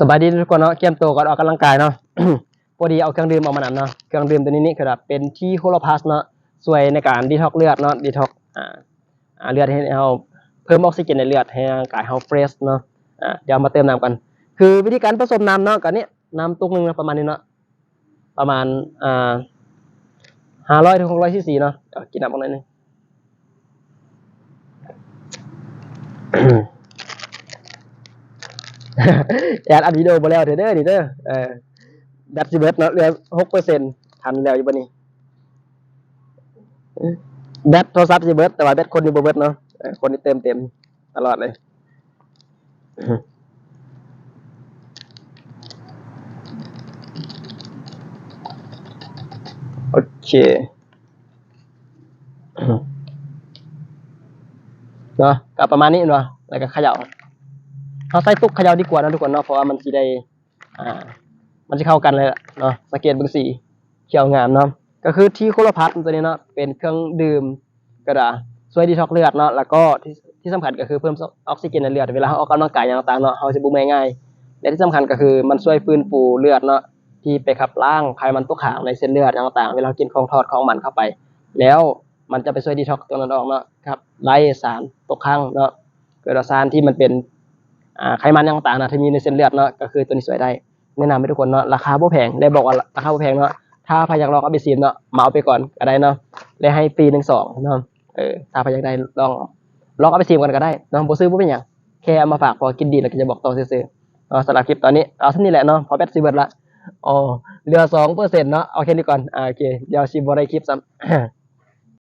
สบายดีทุกคนเนาะเกียมตัวก่อนออกกำลังกายเนาะ พอดีเอาเครื่องดื่มออกมานำเนาะ เครื่องดื่มตัวนี้นี่คือแบบเป็นที่โคโลพาสเนาะช่วยในการดีท็อกเลือดเนาะ ดีท็อกอ่าเลือดให้เราเพิ่มออกซิเจนในเลือดให้ร่างกายเราเฟรชเนาะ อ่าเดี๋ยวมาเติมน้ำกัน คือวิธีการผสมน้ำเนาะกันนี้น้ำตุกหนึงนะประมาณนี้เนาะ ประมาณอ่าห้าร้อยถึงหกร้อยซีซีเนาะกินน้ำตรงนั้นนึง แอดอัดวิดีโอบ่แล้วเด้อเด้อนี่เด้อเออแบตสิเบิร์ดเนาะเหลือหกเปอร์เซ็นต์ทันแล้วอยู่บ่นี่แบตโทรศัพท์สิเบิร์ดแต่ว่าแบตคนนี่บ่เบิร์ดเนาะคนนี่เติมเต็มตลอดเลยโอเคเนาะก็ประมาณนี้เนาะแล้วก็ขย่า เขาใส่ตุกเขย่าดีกว่านะทุกคนเนาะเพราะว่ามันสิได้อ่า มันจะเข้ากันเลยล่ะเนาะสังเกตเบิ่งสีเขียวงามเนาะก็คือที่โคลพัทตัวนี้เนาะเป็นเครื่องดื่มกระดาช่วยดีท็อกเลือดเนาะแล้วก็ที่ที่สำคัญก็คือเพิ่มออกซิเจนในเลือดเวลาเราออกกำลังกายอย่างต่างๆเนาะเราจะบุไม่ง่ายและที่สำคัญก็คือมันช่วยฟื้นฟูเลือดเนาะที่ไปขับล้างไขมันตกค้างในเส้นเลือดอย่างต่างๆ เวลากินของทอดของมันเข้าไป แล้วมันจะไปช่วยดีท็อกตัวนั้นออกเนาะครับไล่สารตกค้างเนาะเกิดสารที่มันเป็น ไขมันต่างๆนะที่มีในเส้นเลือดเนาะก็คือตัวนี้ช่วยได้แนะนำให้ทุกคนเนาะราคาบ่แพงได้บอกว่าราคาบ่แพงเนาะถ้าพยากลองเอาไปซีมเนาะเมาเอาไปก่อนก็ได้เนาะได้ให้ฟรีหนึ่งสองเนาะเออถ้าพยากได้ลองลองเอาไปซีมกันก็ได้เนาะบ่ซื้อบ่เป็นหยังแค่เอามาฝากพอกินดีแล้วก็จะบอกต่อซื่อๆสำหรับคลิปตอนนี้เอาเท่านี้แหละเนาะพอแบตสิเบิดละอ๋อเหลือสองเปอร์เซ็นต์เนาะเอาแค่นี้ก่อนอ่าโอเคเดี๋ยวสิบ่ได้คลิปซ้ำ